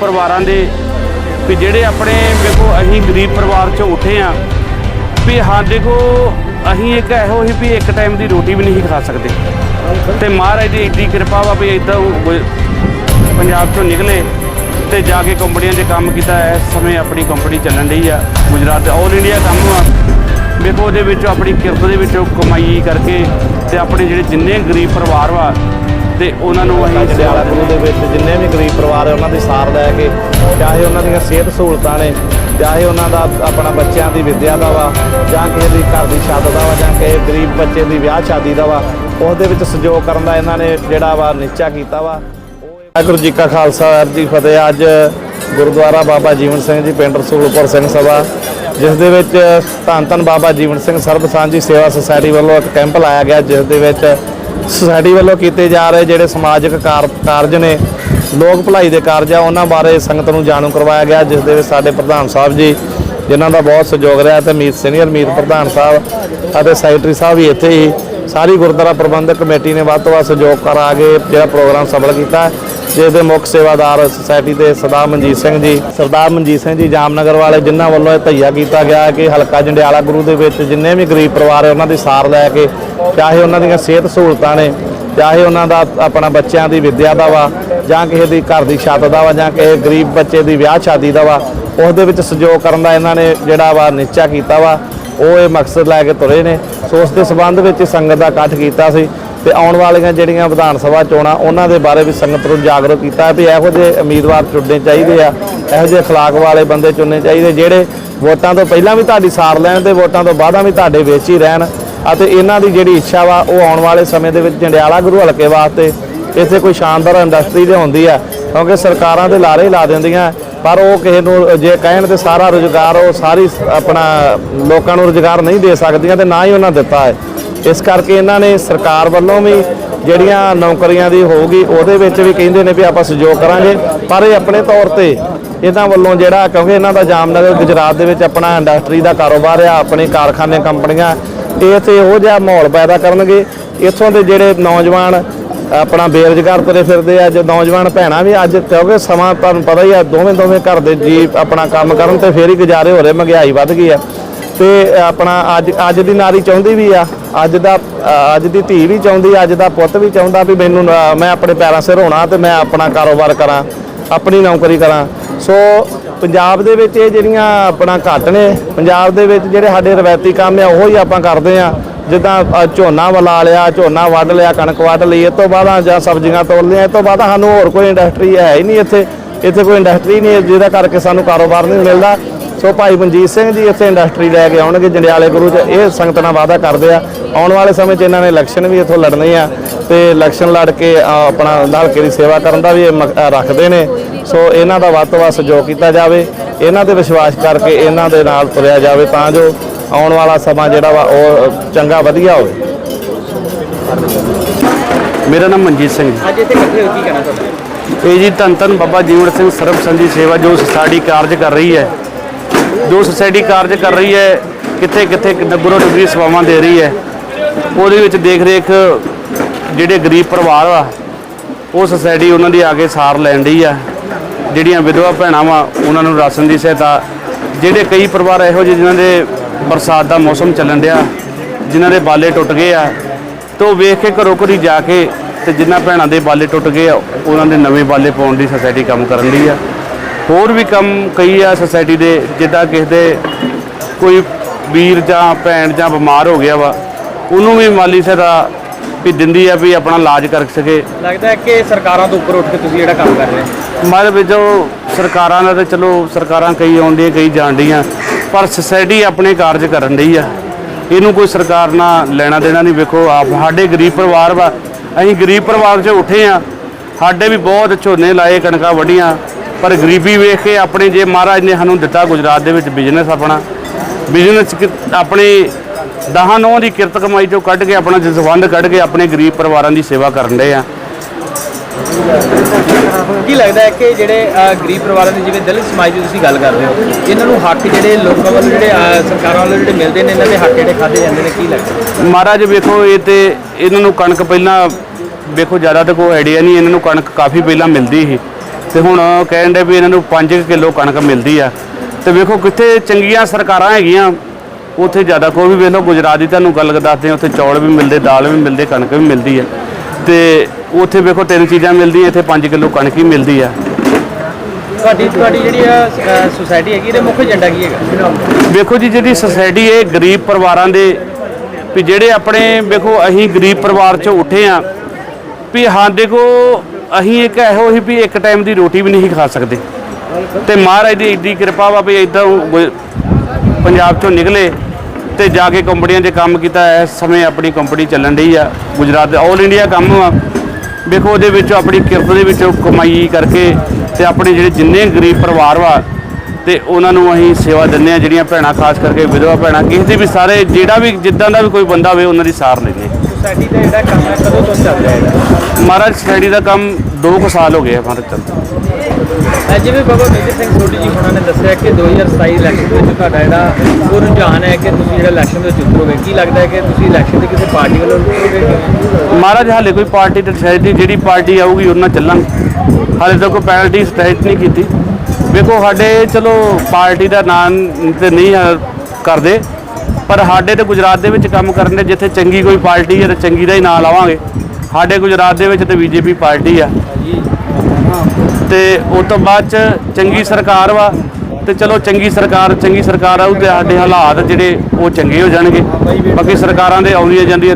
ਪਰਿਵਾਰਾਂ ਦੇ ਵੀ ਜਿਹੜੇ ਆਪਣੇ ਵੇਖੋ, ਅਸੀਂ ਗਰੀਬ ਪਰਿਵਾਰ ਚੋਂ ਉੱਠੇ ਆ ਵੀ ਹਾਂ, ਦੇਖੋ, ਅਸੀਂ ਇੱਕ ਇਹੋ ਹੀ ਵੀ ਇੱਕ ਟਾਈਮ ਦੀ ਰੋਟੀ ਵੀ ਨਹੀਂ ਖਾ ਸਕਦੇ। ਤੇ ਮਹਾਰਾਜ ਦੀ ਇੱਡੀ ਕਿਰਪਾ ਵਾ ਵੀ ਇਦਾਂ ਪੰਜਾਬ ਚੋਂ ਨਿਕਲੇ ਤੇ ਜਾ ਕੇ ਕੰਪਨੀਆਂ 'ਚ ਕੰਮ ਕੀਤਾ, ਇਸ ਸਮੇਂ ਆਪਣੀ ਕੰਪਨੀ ਚੱਲਣ ਰਹੀ ਆ, ਗੁਜਰਾਤ ਦੇ ਆਲ ਇੰਡੀਆ ਕੰਮ ਆ ਵੇਖੋ, ਉਹਦੇ ਵਿੱਚ ਆਪਣੀ ਕਿਰਤ ਦੇ ਵਿੱਚੋਂ ਕਮਾਈ ਕਰਕੇ ਤੇ ਆਪਣੇ ਜਿਹੜੇ ਜਿੰਨੇ ਗਰੀਬ ਪਰਿਵਾਰ ਵਾ ਤੇ ਉਹਨਾਂ ਨੂੰ ਅਸੀਂ ਜੰਡਿਆਲਾ ਗੁਰੂ ਦੇ ਵਿੱਚ ਜਿੰਨੇ ਵੀ ਗਰੀਬ ਪਰਿਵਾਰ ਹੈ ਉਹਨਾਂ ਦੀ ਸਾਰ ਲੈ ਕੇ ਚਾਹੇ ਉਹਨਾਂ ਦੀਆਂ ਸਿਹਤ ਸਹੂਲਤਾਂ ਨੇ ਚਾਹੇ ਉਹਨਾਂ ਦਾ ਆਪਣਾ ਬੱਚਿਆਂ ਦੀ ਵਿੱਦਿਆ ਦਾ ਵਾ ਜਾਂ ਕਿਸੇ ਦੀ ਘਰ ਦੀ ਛੱਤ ਦਾ ਵਾ ਜਾਂ ਕਿਸੇ ਗਰੀਬ ਬੱਚੇ ਦੀ ਵਿਆਹ ਸ਼ਾਦੀ ਦਾ ਵਾ ਉਸ ਦੇ ਵਿੱਚ ਸਹਿਯੋਗ ਕਰਨ ਦਾ ਇਹਨਾਂ ਨੇ ਜਿਹੜਾ ਵਾ ਨਿਸ਼ਚਾ ਕੀਤਾ ਵਾ। ਵਾਹਿਗੁਰੂ ਜੀ ਕਾ ਖਾਲਸਾ ਵਾਹਿਗੁਰੂ ਜੀ ਫਤਿਹ। ਅੱਜ ਗੁਰਦੁਆਰਾ ਬਾਬਾ ਜੀਵਨ ਸਿੰਘ ਜੀ ਪਿੰਡ ਰਸੂਲਪੁਰ ਸਿੰਘ ਸਭਾ ਜਿਸ ਦੇ ਵਿੱਚ ਧੰਨ ਧੰਨ ਬਾਬਾ ਜੀਵਨ ਸਿੰਘ ਸਰਬ ਸਾਂਝੀ ਸੇਵਾ ਸੁਸਾਇਟੀ ਵੱਲੋਂ ਇੱਕ ਕੈਂਪ ਲਾਇਆ ਗਿਆ ਜਿਸ ਦੇ ਵਿੱਚ ਸੁਸਾਇਟੀ ਵੱਲੋਂ ਕੀਤੇ ਜਾ ਰਹੇ ਜਿਹੜੇ ਸਮਾਜਿਕ ਕਾਰ- ਕਾਰਜ ਨੇ, ਲੋਕ ਭਲਾਈ ਦੇ ਕਾਰਜ ਆ, ਉਹਨਾਂ ਬਾਰੇ ਸੰਗਤ ਨੂੰ ਜਾਣੂ ਕਰਵਾਇਆ ਗਿਆ, ਜਿਸ ਦੇ ਵਿੱਚ ਸਾਡੇ ਪ੍ਰਧਾਨ ਸਾਹਿਬ ਜੀ, ਜਿਨ੍ਹਾਂ ਦਾ ਬਹੁਤ ਸਹਿਯੋਗ ਰਿਹਾ ਤੇ ਮੀਤ ਸੀਨੀਅਰ ਮੀਤ ਪ੍ਰਧਾਨ ਸਾਹਿਬ ਅਤੇ ਸੈਕਟਰੀ ਸਾਹਿਬ ਵੀ ਇੱਥੇ ਹੀ। ਸਾਰੀ ਗੁਰਦੁਆਰਾ ਪ੍ਰਬੰਧਕ ਕਮੇਟੀ ਨੇ ਵੱਧ ਤੋਂ ਵੱਧ ਸਹਿਯੋਗ ਕਰਾ ਕੇ ਜਿਹੜਾ ਪ੍ਰੋਗਰਾਮ ਸਫਲ ਕੀਤਾ। ਜਿਸ ਦੇ ਮੁੱਖ ਸੇਵਾਦਾਰ ਸੁਸਾਇਟੀ ਦੇ ਸਰਦਾਰ ਮਨਜੀਤ ਸਿੰਘ ਜੀ, ਸਰਦਾਰ ਮਨਜੀਤ ਸਿੰਘ ਜੀ ਜਾਮਨਗਰ ਵਾਲੇ, ਜਿਨ੍ਹਾਂ ਵੱਲੋਂ ਇਹ ਧਈਆ ਕੀਤਾ ਗਿਆ ਕਿ ਹਲਕਾ ਜੰਡਿਆਲਾ ਗੁਰੂ ਦੇ ਵਿੱਚ ਜਿੰਨੇ ਵੀ ਗਰੀਬ ਪਰਿਵਾਰ ਹੈ, ਉਹਨਾਂ ਦੀ ਸਾਰ ਲੈ ਕੇ ਚਾਹੇ ਉਹਨਾਂ ਦੀਆਂ ਸਿਹਤ ਸਹੂਲਤਾਂ ਨੇ, ਚਾਹੇ ਉਹਨਾਂ ਦਾ ਆਪਣਾ ਬੱਚਿਆਂ ਦੀ ਵਿੱਦਿਆ ਦਾ ਵਾ, ਜਾਂ ਕਿਸੇ ਦੀ ਘਰ ਦੀ ਛੱਤ ਦਾ ਵਾ, ਜਾਂ ਕਿਸੇ ਗਰੀਬ ਬੱਚੇ ਦੀ ਵਿਆਹ ਸ਼ਾਦੀ ਦਾ ਵਾ ਉਸ ਦੇ ਵਿੱਚ ਸਹਿਯੋਗ ਕਰਨ ਦਾ ਇਹਨਾਂ ਨੇ ਜਿਹੜਾ ਵਾ ਨਿਸ਼ਚਾ ਕੀਤਾ ਵਾ, ਉਹ ਇਹ ਮਕਸਦ ਲੈ ਕੇ ਤੁਰੇ ਨੇ। ਸੋ ਉਸ ਦੇ ਸਬੰਧ ਵਿੱਚ ਹੀ ਸੰਗਤ ਦਾ ਇਕੱਠ ਕੀਤਾ ਸੀ। ਤੇ ਆਉਣ ਵਾਲੀਆਂ ਜਿਹੜੀਆਂ ਵਿਧਾਨ ਸਭਾ ਚੋਣਾਂ, ਉਹਨਾਂ ਦੇ ਬਾਰੇ ਵੀ ਸੰਗਤ ਨੂੰ ਜਾਗਰੂਕ ਕੀਤਾ ਵੀ ਇਹੋ ਜਿਹੇ ਉਮੀਦਵਾਰ ਚੁਣਨੇ ਚਾਹੀਦੇ ਆ, ਇਹੋ ਜਿਹੇ ਅਖਲਾਕ ਵਾਲੇ ਬੰਦੇ ਚੁਣਨੇ ਚਾਹੀਦੇ, ਜਿਹੜੇ ਵੋਟਾਂ ਤੋਂ ਪਹਿਲਾਂ ਵੀ ਤੁਹਾਡੀ ਸਾਰ ਲੈਣ ਤੇ ਵੋਟਾਂ ਤੋਂ ਬਾਅਦਾਂ ਵੀ ਤੁਹਾਡੇ ਵਿੱਚ ਹੀ ਰਹਿਣ, ਅਤੇ ਇਹਨਾਂ ਦੀ ਜਿਹੜੀ ਇੱਛਾ ਵਾ, ਉਹ ਆਉਣ ਵਾਲੇ ਸਮੇਂ ਦੇ ਵਿੱਚ ਜੰਡਿਆਲਾ ਗੁਰੂ ਹਲਕੇ ਵਾਸਤੇ ਇੱਥੇ ਕੋਈ ਸ਼ਾਨਦਾਰ ਇੰਡਸਟਰੀ ਦੇ ਹੁੰਦੀ ਆ, ਕਿਉਂਕਿ ਸਰਕਾਰਾਂ ਦੇ ਲਾਰੇ ਹੀ ਲਾ ਦਿੰਦੀਆਂ, ਪਰ ਉਹ ਕਿਸੇ ਨੂੰ ਜੇ ਕਹਿਣ ਤੇ ਸਾਰਾ ਰੁਜ਼ਗਾਰ, ਉਹ ਸਾਰੀ ਆਪਣਾ ਲੋਕਾਂ ਨੂੰ ਰੁਜ਼ਗਾਰ ਨਹੀਂ ਦੇ ਸਕਦੀਆਂ ਤੇ ਨਾ ਹੀ ਉਹਨਾਂ ਦਿੱਤਾ ਹੈ। ਇਸ ਕਰਕੇ ਇਹਨਾਂ ਨੇ ਸਰਕਾਰ ਵੱਲੋਂ ਵੀ ਜਿਹੜੀਆਂ ਨੌਕਰੀਆਂ ਦੀ ਹੋਊਗੀ, ਉਹਦੇ ਵਿੱਚ ਵੀ ਕਹਿੰਦੇ ਨੇ ਵੀ ਆਪਾਂ ਸਹਿਯੋਗ ਕਰਾਂਗੇ। ਪਰ ਇਹ ਆਪਣੇ ਤੌਰ ਤੇ ਇਹਨਾਂ ਵੱਲੋਂ ਜਿਹੜਾ, ਕਿਉਂਕਿ ਇਹਨਾਂ ਦਾ ਜਾਮਨਗਰ, ਗੁਜਰਾਤ ਦੇ ਵਿੱਚ ਆਪਣਾ ਇੰਡਸਟਰੀ ਦਾ ਕਾਰੋਬਾਰ ਆ, ਆਪਣੇ ਕਾਰਖਾਨੇ, ਕੰਪਨੀਆਂ ਇਹ ਇੱਥੇ ਇਹੋ ਜਿਹਾ ਮਾਹੌਲ ਪੈਦਾ ਕਰਨਗੇ। ਇੱਥੋਂ ਦੇ ਜਿਹੜੇ ਨੌਜਵਾਨ ਆਪਣਾ ਬੇਰੁਜ਼ਗਾਰ ਤੁਰੇ ਫਿਰਦੇ ਆ, ਜੋ ਨੌਜਵਾਨ ਭੈਣਾਂ ਵੀ ਅੱਜ, ਕਿਉਂਕਿ ਸਮਾਂ ਤੁਹਾਨੂੰ ਪਤਾ ਹੀ ਆ ਦੋਵੇਂ ਦੋਵੇਂ ਘਰ ਦੇ ਜੀ ਆਪਣਾ ਕੰਮ ਕਰਨ ਤੇ ਫੇਰ ਹੀ ਗੁਜ਼ਾਰੇ ਹੋ ਰਹੇ, ਮਹਿੰਗਾਈ ਵੱਧ ਗਈ ਆ। ਤੇ ਆਪਣਾ ਅੱਜ ਅੱਜ ਦੀ ਨਾਰੀ ਚਾਹੁੰਦੀ ਵੀ ਆ, ਅੱਜ ਦਾ ਅੱਜ ਦੀ ਧੀ ਵੀ ਚਾਹੁੰਦੀ, ਅੱਜ ਦਾ ਪੁੱਤ ਵੀ ਚਾਹੁੰਦਾ ਵੀ ਮੈਨੂੰ ਮੈਂ ਆਪਣੇ ਪੈਰਾਂ ਸਿਰ ਹੋਣਾ ਤੇ ਮੈਂ ਆਪਣਾ ਕਾਰੋਬਾਰ ਕਰਾਂ, ਆਪਣੀ ਨੌਕਰੀ ਕਰਾਂ। ਸੋ ਪੰਜਾਬ ਦੇ ਵਿੱਚ ਇਹ ਜਿਹੜੀਆਂ ਆਪਣਾ ਘੱਟ ਨੇ, ਪੰਜਾਬ ਦੇ ਵਿੱਚ ਜਿਹੜੇ ਸਾਡੇ ਰਵਾਇਤੀ ਕੰਮ ਆ, ਉਹ ਹੀ ਆਪਾਂ ਕਰਦੇ ਆ। ਜਿੱਦਾਂ ਝੋਨਾ ਵਲਾ ਲਿਆ, ਝੋਨਾ ਵੱਢ ਲਿਆ, ਕਣਕ ਵੱਢ ਲਈ, ਇਹ ਤੋਂ ਬਾਅਦ ਜਾਂ ਸਬਜ਼ੀਆਂ ਤੋਲ ਲਿਆ ਇਹ ਤੋਂ ਬਾਅਦ ਸਾਨੂੰ ਹੋਰ ਕੋਈ ਇੰਡਸਟਰੀ ਹੈ ਹੀ ਨਹੀਂ ਇੱਥੇ। ਇੱਥੇ ਕੋਈ ਇੰਡਸਟਰੀ ਨਹੀਂ ਜਿਹਦਾ ਕਰਕੇ ਸਾਨੂੰ ਕਾਰੋਬਾਰ ਨਹੀਂ ਮਿਲਦਾ। ਸੋ ਭਾਈ ਮਨਜੀਤ ਸਿੰਘ ਜੀ ਇੱਥੇ ਇੰਡਸਟਰੀ ਲੈ ਕੇ ਆਉਣਗੇ ਜੰਡਿਆਲੇ ਗੁਰੂ ਚ। ਇਹ ਸੰਗਤ ਨਾਲ ਵਾਅਦਾ ਕਰਦੇ ਆ। ਆਉਣ ਵਾਲੇ ਸਮੇਂ 'ਚ ਇਹਨਾਂ ਨੇ ਇਲੈਕਸ਼ਨ ਵੀ ਇੱਥੋਂ ਲੜਨੇ ਆ ਤੇ ਇਲੈਕਸ਼ਨ ਲੜ ਕੇ ਆਪਣਾ ਹਲਕੇ ਦੀ ਸੇਵਾ ਕਰਨ ਦਾ ਵੀ ਇਹ ਰੱਖਦੇ ਨੇ। ਸੋ ਇਹਨਾਂ ਦਾ ਵੱਧ ਤੋਂ ਵੱਧ ਸਹਿਯੋਗ ਕੀਤਾ ਜਾਵੇ। ਇਹਨਾਂ ਤੇ ਵਿਸ਼ਵਾਸ ਕਰਕੇ ਇਹਨਾਂ ਦੇ ਨਾਲ ਤੁਰਿਆ ਜਾਵੇ ਤਾਂ ਜੋ ਆਉਣ ਵਾਲਾ ਸਮਾਂ ਜਿਹੜਾ ਵਾ ਉਹ ਚੰਗਾ ਵਧੀਆ ਹੋਵੇ। ਮੇਰਾ ਨਾਮ ਮਨਜੀਤ ਸਿੰਘ ਜੀ ਅੱਜ ਇੱਥੇ ਇਕੱਠੇ ਹੋ ਕੀ ਕਹਿਣਾ ਤੁਹਾਡਾ ਇਹ ਜੀ ਧੰਨ ਧੰਨ ਬਾਬਾ ਜੀਵਨ ਸਿੰਘ ਸਰਬ ਸੰਧੀ ਸੇਵਾ ਜੋ ਸੁਸਾਇਟੀ ਕਾਰਜ ਕਰ ਰਹੀ ਹੈ। ਜੋ ਸੁਸਾਇਟੀ ਕਾਰਜ ਕਰ ਰਹੀ ਹੈ, ਕਿੱਥੇ ਕਿੱਥੇ ਨਗਰੋ ਨਗਰੀ ਸੇਵਾਵਾਂ ਦੇ ਰਹੀ ਹੈ, ਉਹਦੇ ਵਿੱਚ ਦੇਖ ਰੇਖ ਜਿਹੜੇ ਗਰੀਬ ਪਰਿਵਾਰ ਆ, ਉਹ ਸੁਸਾਇਟੀ ਉਹਨਾਂ ਦੀ ਆ ਕੇ ਸਾਰ ਲੈਣ ਡਈ ਆ। ਜਿਹੜੀਆਂ ਵਿਧਵਾ ਭੈਣਾਂ ਵਾ, ਉਹਨਾਂ ਨੂੰ ਰਾਸ਼ਨ ਦੀ ਸਹਾਇਤਾ। ਜਿਹੜੇ ਕਈ ਪਰਿਵਾਰ ਇਹੋ ਜਿਹੇ ਜਿਨ੍ਹਾਂ ਦੇ ਬਰਸਾਤ ਦਾ ਮੌਸਮ ਚੱਲਣ ਡਿਆ, ਜਿਨ੍ਹਾਂ ਦੇ ਬਾਲੇ ਟੁੱਟ ਗਏ ਆ, ਤੇ ਉਹ ਵੇਖ ਕੇ ਘਰੋਂ ਘਰੀ ਜਾ ਕੇ ਤੇ ਜਿਨ੍ਹਾਂ ਭੈਣਾਂ ਦੇ ਬਾਲੇ ਟੁੱਟ ਗਏ ਆ, ਉਹਨਾਂ ਦੇ ਨਵੇਂ ਬਾਲੇ ਪਾਉਣ ਦੀ ਸੁਸਾਇਟੀ ਕੰਮ ਕਰਨ ਲਈ ਆ। ਹੋਰ ਵੀ ਕੰਮ ਕਈ ਆ ਸੁਸਾਇਟੀ ਦੇ ਜਿੱਦਾਂ ਕਿਸੇ ਦੇ ਕੋਈ ਵੀਰ ਜਾਂ ਭੈਣ ਜਾਂ ਬਿਮਾਰ ਹੋ ਗਿਆ ਵਾ ਉਹਨੂੰ ਵੀ ਮਾਲੀ ਸਹਾਇਤਾ ਵੀ ਦਿੰਦੀ ਆ ਵੀ ਆਪਣਾ ਇਲਾਜ ਕਰ ਸਕੇ। ਲੱਗਦਾ ਹੈ ਕਿ ਸਰਕਾਰਾਂ ਤੋਂ ਉੱਪਰ ਉੱਠ ਕੇ ਤੁਸੀਂ ਜਿਹੜਾ ਕੰਮ ਕਰ ਰਹੇ ਹੋ? ਵਿੱਚੋਂ ਸਰਕਾਰਾਂ ਦਾ ਤੇ ਚਲੋ ਸਰਕਾਰਾਂ ਕਈ ਆਉਂਦੀਆਂ ਕਈ ਜਾਣਦੀਆਂ ਪਰ ਸੁਸਾਇਟੀ ਆਪਣੇ ਕਾਰਜ ਕਰਨ ਰਹੀ ਆ। ਇਹਨੂੰ ਕੋਈ ਸਰਕਾਰ ਨਾਲ ਲੈਣਾ ਦੇਣਾ ਨਹੀਂ ਵੇਖੋ ਆਪ ਸਾਡੇ ਗਰੀਬ ਪਰਿਵਾਰ ਵਾ ਅਸੀਂ ਗਰੀਬ ਪਰਿਵਾਰ 'ਚ ਉੱਠੇ ਆ। ਸਾਡੇ ਵੀ ਬਹੁਤ ਝੋਨੇ ਲਾਏ ਕਣਕਾਂ ਵੱਢੀਆਂ। ਪਰ ਗਰੀਬੀ ਵੇਖ ਕੇ ਆਪਣੇ ਜੇ ਮਹਾਰਾਜ ਨੇ ਸਾਨੂੰ ਦਿੱਤਾ ਗੁਜਰਾਤ ਦੇ ਵਿੱਚ ਬਿਜ਼ਨਸ ਆਪਣਾ ਬਿਜ਼ਨਸ ਆਪਣੀ ਦਹਾਂ ਨੌ ਦੀ ਕਿਰਤ ਕਮਾਈ ਚੋਂ ਕੱਢ ਕੇ ਆਪਣਾ ਜਸਵੰਦ ਕੱਢ ਕੇ ਆਪਣੇ ਗਰੀਬ ਪਰਿਵਾਰਾਂ ਦੀ ਸੇਵਾ ਕਰਨ ਰਹੇ ਆ। ਕੀ ਲੱਗਦਾ ਹੈ ਕਿ ਜਿਹੜੇ ਗਰੀਬ ਪਰਿਵਾਰਾਂ ਦੇ ਜਿਵੇਂ ਦਲਿਤ ਸਮਾਜ ਦੀ ਤੁਸੀਂ ਗੱਲ ਕਰ ਰਹੇ ਹੋ ਇਹਨਾਂ ਨੂੰ ਹੱਕ ਜਿਹੜੇ ਲੋਕਾਂ ਵੱਲੋਂ ਜਿਹੜੇ ਸਰਕਾਰਾਂ ਵੱਲੋਂ ਜਿਹੜੇ ਮਿਲਦੇ ਨੇ ਇਹਨਾਂ ਦੇ ਹੱਕ ਜਿਹੜੇ ਖਾਦੇ ਜਾਂਦੇ ਨੇ ਕੀ ਲੱਗਦਾ ਮਹਾਰਾਜ ਵੇਖੋ ਇਹ ਤੇ ਇਹਨਾਂ ਨੂੰ ਕਣਕ ਪਹਿਲਾਂ ਵੇਖੋ ਜ਼ਿਆਦਾ ਤਾਂ ਕੋਈ ਆਈਡੀਆ ਨਹੀਂ ਇਹਨਾਂ ਨੂੰ ਕਣਕ ਕਾਫੀ ਪਹਿਲਾਂ ਮਿਲਦੀ ਸੀ। ਤੇ ਹੁਣ ਕਹਿਣ ਦੇ ਵੀ ਇਹਨਾਂ ਨੂੰ 5 ਕਿਲੋ ਕਣਕ ਮਿਲਦੀ ਆ। ਤੇ ਵੇਖੋ ਕਿੱਥੇ ਚੰਗੀਆਂ ਸਰਕਾਰਾਂ ਹੈਗੀਆਂ ਉੱਥੇ ਜ਼ਿਆਦਾ ਕੋਈ ਵੀ ਵੇਖ ਲਓ ਗੁਜਰਾਤ ਦੀ ਤੁਹਾਨੂੰ ਗੱਲ ਦੱਸਦੇ ਹਾਂ ਉੱਥੇ ਚੌਲ ਵੀ ਮਿਲਦੇ ਦਾਲ ਵੀ ਮਿਲਦੇ ਕਣਕ ਵੀ ਮਿਲਦੀ ਆ। ਤੇ ਉੱਥੇ ਵੇਖੋ ਤਿੰਨ ਚੀਜ਼ਾਂ ਮਿਲਦੀਆਂ ਇੱਥੇ 5 ਕਿਲੋ ਕਣਕ ਹੀ ਮਿਲਦੀ ਆ। ਤੁਹਾਡੀ ਤੁਹਾਡੀ ਜਿਹੜੀ ਆ ਸੁਸਾਇਟੀ ਹੈਗੀ ਇਹਦਾ ਮੁੱਖ ਏਜੰਡਾ ਕੀ ਹੈਗਾ? ਵੇਖੋ ਜੀ ਜਿਹੜੀ ਸੁਸਾਇਟੀ ਇਹ ਗਰੀਬ ਪਰਿਵਾਰਾਂ ਦੇ ਵੀ ਜਿਹੜੇ ਆਪਣੇ ਵੇਖੋ ਅਸੀਂ ਗਰੀਬ ਪਰਿਵਾਰ ਚੋਂ ਉੱਠੇ ਆ ਵੀ ਹਾਂ ਦੇਖੋ ਅਸੀਂ ਇੱਕ ਇਹੋ ਹੀ ਵੀ ਇੱਕ ਟਾਈਮ ਦੀ ਰੋਟੀ ਵੀ ਨਹੀਂ ਖਾ ਸਕਦੇ। ਤੇ ਮਹਾਰਾਜ ਦੀ ਏਡੀ ਕਿਰਪਾ ਵਾ ਵੀ ਇਦਾਂ ਪੰਜਾਬ ਚੋਂ ਨਿਕਲੇ ਤੇ ਜਾ ਕੇ ਕੰਪਨੀਆਂ 'ਚ ਕੰਮ ਕੀਤਾ, ਇਸ ਸਮੇਂ ਆਪਣੀ ਕੰਪਨੀ ਚੱਲਣ ਰਹੀ ਆ, ਗੁਜਰਾਤ ਦੇ ਆਲ ਇੰਡੀਆ ਕੰਮ ਆ ਵੇਖੋ ਉਹਦੇ ਵਿੱਚੋਂ ਆਪਣੀ ਕਿਰਤ ਦੇ ਵਿੱਚੋਂ ਕਮਾਈ ਕਰਕੇ ਤੇ ਆਪਣੇ ਜਿਹੜੇ ਜਿੰਨੇ ਗਰੀਬ ਪਰਿਵਾਰ ਵਾ ਤੇ ਉਹਨਾਂ ਨੂੰ ਅਸੀਂ ਸੇਵਾ ਦਿੰਦੇ ਆ, ਜਿਹੜੀਆਂ ਭੈਣਾਂ, ਖਾਸ ਕਰਕੇ ਵਿਧਵਾ ਭੈਣਾਂ, ਕਿਸੇ ਦੀ ਵੀ ਸਾਰੇ ਜਿਹੜਾ ਵੀ, ਜਿੱਦਾਂ ਦਾ ਵੀ ਕੋਈ ਬੰਦਾ ਹੋਵੇ, ਉਹਨਾਂ ਦੀ ਸਾਰ ਲੈਂਦੇ ਸੁਸਾਇਟੀ ਦਾ ਜਿਹੜਾ ਕੰਮ ਹੈ ਕਦੋਂ ਤੋਂ ਚੱਲ ਰਿਹਾ ਹੈ ਮਹਾਰਾਜ ਸਟੱਡੀ ਦਾ ਕੰਮ 2 ਕੁ ਸਾਲ ਹੋ ਗਏ ਆ ਮਹਾਰਾਜ ਚੱਲਦਾ ਜਿਵੇਂ ਬਾਬਾ ਮੇਜਰ ਸਿੰਘ ਸੋਢੀ ਜੀ ਉਹਨਾਂ ਨੇ ਦੱਸਿਆ ਕਿ 2027 ਇਲੈਕਸ਼ਨ ਵਿੱਚ ਤੁਹਾਡਾ ਜਿਹੜਾ ਉਹ ਰੁਝਾਨ ਹੈ ਕਿ ਤੁਸੀਂ ਜਿਹੜਾ ਇਲੈਕਸ਼ਨ ਦੇ ਵਿੱਚ ਉਤਰੋਗੇ। ਕੀ ਲੱਗਦਾ ਹੈ ਕਿ ਤੁਸੀਂ ਇਲੈਕਸ਼ਨ ਦੇ ਕਿਸੇ ਪਾਰਟੀ ਵੱਲੋਂ ਉਤਰੋਗੇ ਮਹਾਰਾਜ ਹਾਲੇ ਕੋਈ ਪਾਰਟੀ ਤੇ ਨਹੀਂ ਜਿਹੜੀ ਪਾਰਟੀ ਆਊਗੀ ਉਹਨਾਂ ਨਾਲ ਚੱਲਾਂਗੇ। ਹਾਲੇ ਤੱਕ ਕੋਈ ਪਾਰਟੀ ਸਟੈਟ ਨਹੀਂ ਕੀਤੀ। ਵੇਖੋ ਸਾਡੇ ਚਲੋ ਪਾਰਟੀ ਦਾ ਨਾਂ ਤੇ ਨਹੀਂ ਹੈ ਕਰਦੇ। ਪਰ ਸਾਡੇ ਤੇ ਗੁਜਰਾਤ ਦੇ ਵਿੱਚ ਕੰਮ ਕਰਨ ਦੇ ਜਿੱਥੇ ਚੰਗੀ ਕੋਈ ਪਾਰਟੀ ਹੈ ਤੇ ਚੰਗੀ ਦਾ ਹੀ ਨਾਂ ਲਾਵਾਂਗੇ। ਸਾਡੇ ਗੁਜਰਾਤ ਦੇ ਵਿੱਚ ਤੇ ਬੀਜੇਪੀ ਪਾਰਟੀ ਆ। ਤੇ ਉਸ ਤੋਂ ਬਾਅਦ ਚ ਚੰਗੀ ਸਰਕਾਰ ਵਾ ਤੇ ਚਲੋ ਚੰਗੀ ਸਰਕਾਰ ਚੰਗੀ ਸਰਕਾਰ ਆਊ ਤੇ ਸਾਡੇ ਹਾਲਾਤ ਜਿਹੜੇ ਉਹ ਚੰਗੇ ਹੋ ਜਾਣਗੇ। ਬਾਕੀ ਸਰਕਾਰਾਂ ਦੇ ਆਉਂਦੀਆਂ ਜਾਂਦੀਆਂ